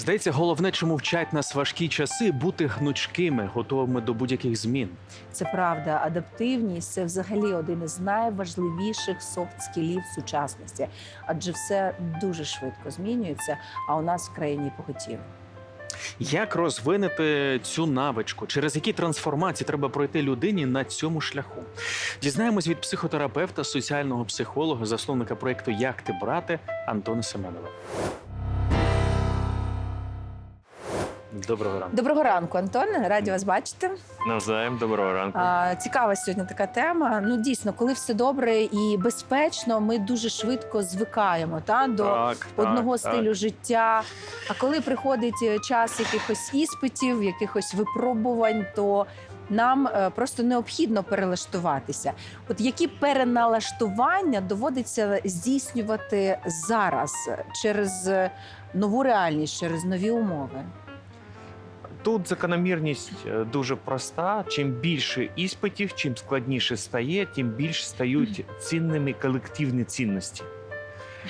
Здається, головне, чому вчать нас важкі часи, бути гнучкими, готовими до будь-яких змін. Це правда. Адаптивність це взагалі один із найважливіших софт-скілів сучасності, адже все дуже швидко змінюється. А у нас в країні похотів. Як розвинути цю навичку? Через які трансформації треба пройти людині на цьому шляху? Дізнаємось від психотерапевта, соціального психолога, засновника проєкту Як ти брати Антона Семенова. Доброго ранку. Доброго ранку, Антон. Раді вас бачити. Навзаєм, доброго ранку. А, цікава сьогодні така тема. Ну дійсно, коли все добре і безпечно, ми дуже швидко звикаємо та до Так, одного так, стилю життя. А коли приходить е, час якихось іспитів, якихось випробувань, то нам е, просто необхідно перелаштуватися. От які переналаштування доводиться здійснювати зараз через нову реальність, через нові умови? Тут закономірність е, дуже проста. Чим більше іспитів, чим складніше стає, тим більш стають цінними колективні цінності.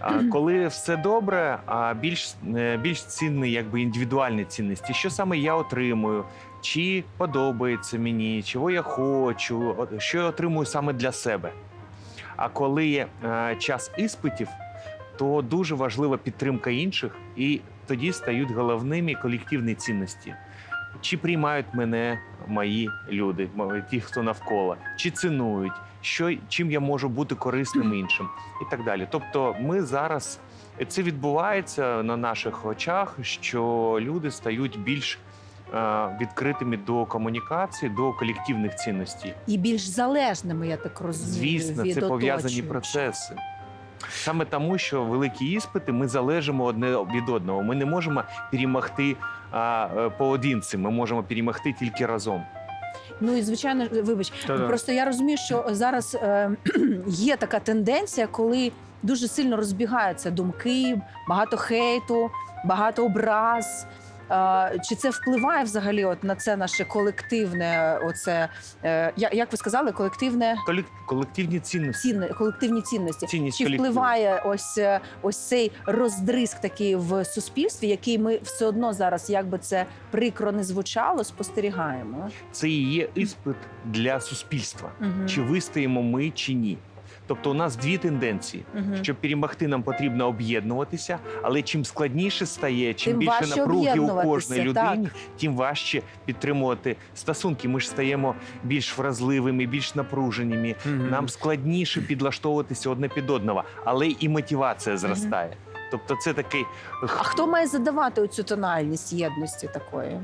А коли все добре, а більш, е, більш цінні якби індивідуальні цінності, що саме я отримую, чи подобається мені, чого я хочу, що я отримую саме для себе. А коли є е, час іспитів, то дуже важлива підтримка інших, і тоді стають головними колективні цінності. Чи приймають мене мої люди, ті, хто навколо, чи цінують, що, чим я можу бути корисним іншим, і так далі. Тобто, ми зараз це відбувається на наших очах, що люди стають більш е, відкритими до комунікації, до колективних цінностей. І більш залежними, я так розумію. Звісно, від це пов'язані процеси. Саме тому, що великі іспити ми залежимо одне від одного. Ми не можемо перемогти а, е, поодинці, ми можемо перемогти тільки разом. Ну і звичайно, вибач, Та-да. просто я розумію, що зараз е, є така тенденція, коли дуже сильно розбігаються думки, багато хейту, багато образ. Чи це впливає взагалі от на це наше колективне, оце е, як ви сказали, колективне Колек- Колективні цінності. цінне, колективні цінності? Цінність Чи впливає ось е, ось цей роздризк такий в суспільстві, який ми все одно зараз, як би це прикро не звучало, спостерігаємо? Це і є іспит для суспільства. Мгм. Чи вистоїмо ми, чи ні. Тобто, у нас дві тенденції. Мгм. Щоб перемогти, нам потрібно об'єднуватися, але чим складніше стає, чим Тим більше напруги у кожної людині, тим важче підтримувати стосунки. Ми ж стаємо більш вразливими, більш напруженими. Мгм. Нам складніше підлаштовуватися одне під одного, але і мотивація зростає. Тобто, це такий А хто має задавати оцю тональність єдності такої?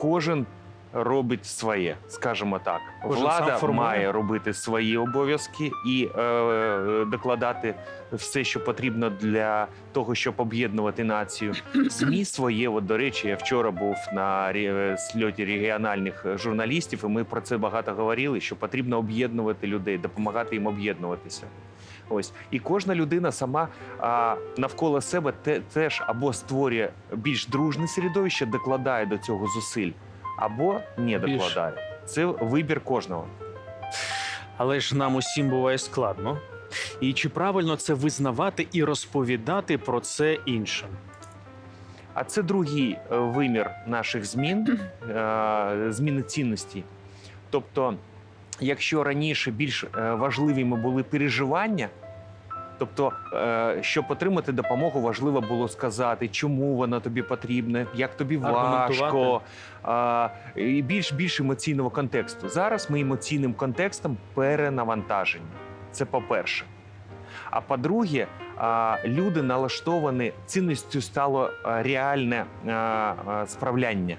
кожен робить своє, скажімо так. Кожен Влада має робити свої обов'язки і е, е, докладати все, що потрібно для того, щоб об'єднувати націю. ЗМІ своє. От, до речі, я вчора був на рі- сльоті регіональних журналістів, і ми про це багато говорили. Що потрібно об'єднувати людей, допомагати їм об'єднуватися. Ось і кожна людина сама а, навколо себе те, теж або створює більш дружне середовище, докладає до цього зусиль, або не докладає. Це вибір кожного. Але ж нам усім буває складно. І чи правильно це визнавати і розповідати про це іншим? А це другий е, вимір наших змін, е, зміни цінностей. Тобто, якщо раніше більш е, важливими були переживання, тобто, е, щоб отримати допомогу, важливо було сказати, чому вона тобі потрібна, як тобі важко, е, і більш більш емоційного контексту. Зараз ми емоційним контекстом перенавантажені. Це по-перше. А по-друге, люди налаштовані цінністю стало реальне а, а, справляння.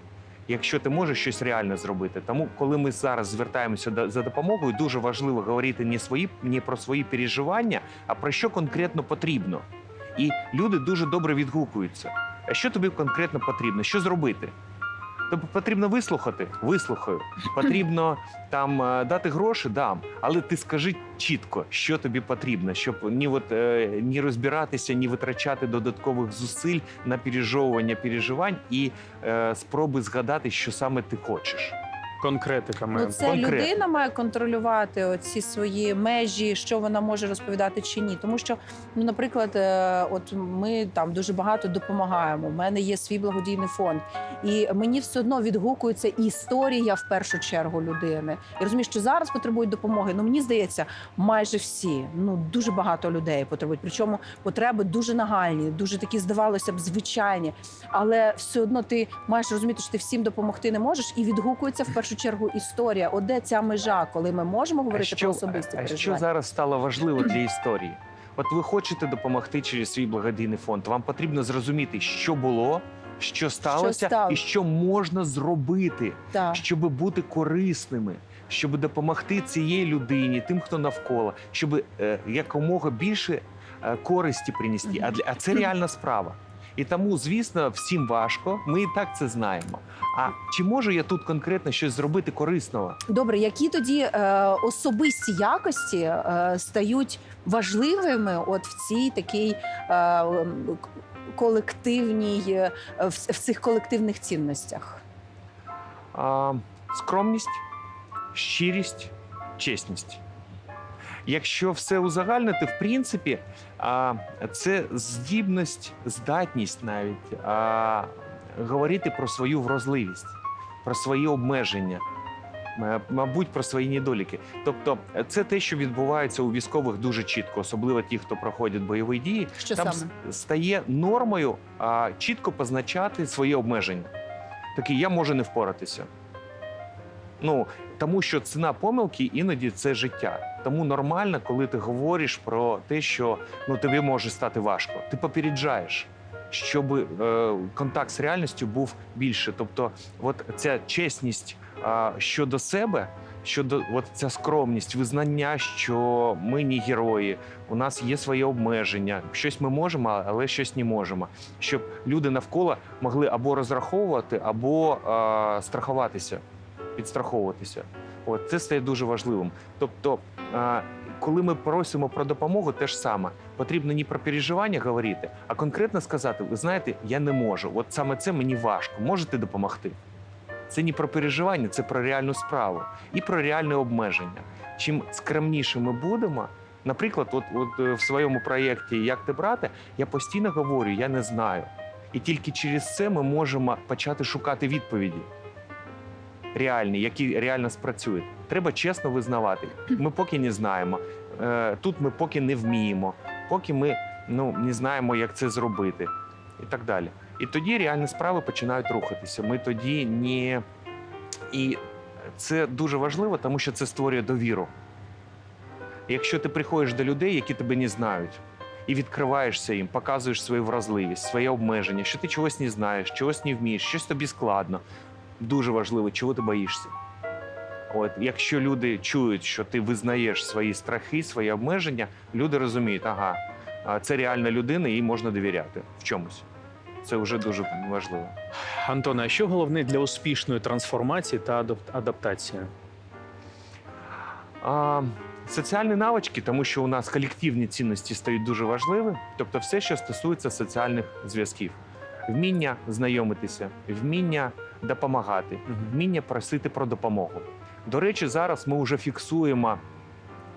Якщо ти можеш щось реально зробити, тому коли ми зараз звертаємося до- за допомогою, дуже важливо говорити не свої не про свої переживання, а про що конкретно потрібно. І люди дуже добре відгукуються. А що тобі конкретно потрібно? Що зробити? Тобто потрібно вислухати, вислухаю. Потрібно там е, дати гроші, дам. Але ти скажи чітко, що тобі потрібно, щоб ні от е, ні розбиратися, ні витрачати додаткових зусиль на пережовування переживань і е, спроби згадати, що саме ти хочеш. Конкретиками. Ну, це конкретно. людина має контролювати оці свої межі, що вона може розповідати чи ні. Тому що, ну, наприклад, е, от ми там дуже багато допомагаємо. У мене є свій благодійний фонд, і мені все одно відгукується історія в першу чергу людини. Я розумію, що зараз потребують допомоги. Ну мені здається, майже всі. Ну дуже багато людей потребують. Причому потреби дуже нагальні, дуже такі здавалося б звичайні. Але все одно ти маєш розуміти, що ти всім допомогти не можеш, і відгукується в першу чергу історія. От де ця межа, коли ми можемо А говорити про що, особисті а що зараз стало важливо для історії? От ви хочете допомогти через свій благодійний фонд. Вам потрібно зрозуміти, що було, що сталося, сталося. і що можна зробити, Так. щоб бути корисними, щоб допомогти цієї людині, тим, хто навколо, щоб е, якомога більше е, користі принести. А, для- а це реальна справа. І тому, звісно, всім важко. Ми і так це знаємо. А чи можу я тут конкретно щось зробити корисного? Добре, які тоді е, особисті якості е, стають важливими от в цій такій е, колективній е, в, в цих колективних цінностях? а, скромність, щирість, чесність. Якщо все узагальнити, в принципі, а, це здібність, здатність навіть а, говорити про свою вразливість, про свої обмеження, е, мабуть, про свої недоліки. Тобто, е, це те, що відбувається у військових дуже чітко, особливо ті, хто проходять бойові дії. Що Там саме? стає нормою а, чітко позначати свої обмеження. Такий, я можу не впоратися. Ну, тому що ціна помилки іноді це життя. Тому нормально, коли ти говориш про те, що ну, тобі може стати важко. Ти попереджаєш, щоб е, контакт з реальністю був більше. Тобто, от ця чесність а, щодо себе, щодо от ця скромність, визнання, що ми не герої, у нас є свої обмеження. Щось ми можемо, але щось не можемо. Щоб люди навколо могли або розраховувати, або е, страхуватися, підстраховуватися. От це стає дуже важливим. Тобто, коли ми просимо про допомогу, те ж саме потрібно не про переживання говорити, а конкретно сказати: ви знаєте, я не можу. От саме це мені важко. Можете допомогти? Це не про переживання, це про реальну справу і про реальне обмеження. Чим скромніше ми будемо, наприклад, от, от е, в своєму проєкті Як ти брати, я постійно говорю, я не знаю. І тільки через це ми можемо почати шукати відповіді реальні, які реально спрацюють. Треба чесно визнавати. Ми поки не знаємо. Е, Тут ми поки не вміємо, поки ми ну, не знаємо, як це зробити, і так далі. І тоді реальні справи починають рухатися. Ми тоді не. І це дуже важливо, тому що це створює довіру. Якщо ти приходиш до людей, які тебе не знають, і відкриваєшся їм, показуєш свою вразливість, своє обмеження, що ти чогось не знаєш, чогось не вмієш, щось тобі складно. Дуже важливо, чого ти боїшся. От, якщо люди чують, що ти визнаєш свої страхи, свої обмеження, люди розуміють, ага, це реальна людина, їй можна довіряти в чомусь. Це вже дуже важливо. Антоне, а що головне для успішної трансформації та адап- адаптації? А, соціальні навички, тому що у нас колективні цінності стають дуже важливі. Тобто, все, що стосується соціальних зв'язків, вміння знайомитися, вміння допомагати, вміння просити про допомогу. До речі, зараз ми вже фіксуємо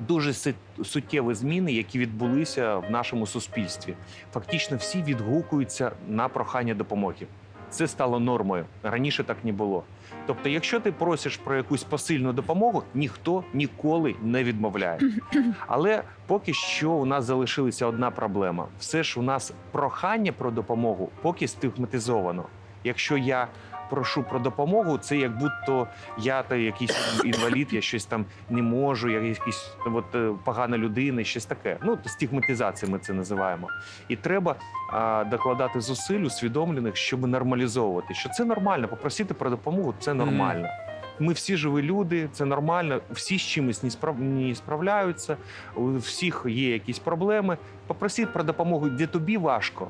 дуже суттєві зміни, які відбулися в нашому суспільстві. Фактично, всі відгукуються на прохання допомоги. Це стало нормою. Раніше так не було. Тобто, якщо ти просиш про якусь посильну допомогу, ніхто ніколи не відмовляє. Але поки що у нас залишилася одна проблема: все ж у нас прохання про допомогу поки стигматизовано. Якщо я прошу про допомогу, це як будто я та якийсь інвалід, я щось там не можу, я якийсь от, е, погана людина, щось таке. Ну, стигматизація ми це називаємо. І треба а, докладати зусиль усвідомлених, щоб нормалізовувати, що це нормально. Попросити про допомогу це нормально. Ми всі живі люди, це нормально. Всі з чимось не справ... не справляються. У всіх є якісь проблеми. Попроси про допомогу, де тобі важко.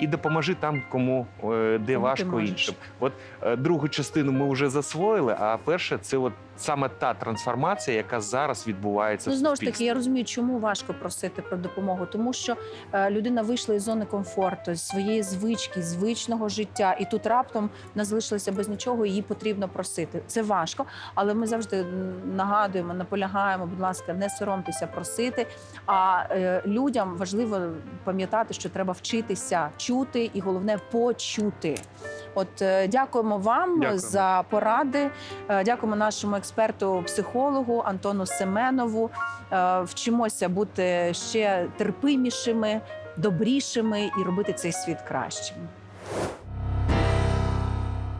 І допоможи там, кому е, де важко іншим. От е, другу частину ми вже засвоїли, а перше це от саме та трансформація, яка зараз відбувається Ну в знову ж таки, я розумію, чому важко просити про допомогу, тому що е, людина вийшла із зони комфорту, з своєї звички, звичного життя, і тут раптом вона залишилася без нічого, і її потрібно просити. Це важко, але ми завжди нагадуємо, наполягаємо, будь ласка, не соромтеся просити. А е, людям важливо пам'ятати, що треба вчитися чути, і головне почути. От е, дякуємо вам Дякуємо. за поради. Е, Дякуємо нашому експерту, психологу Антону Семенову. Е, Вчимося бути ще терпимішими, добрішими і робити цей світ кращим.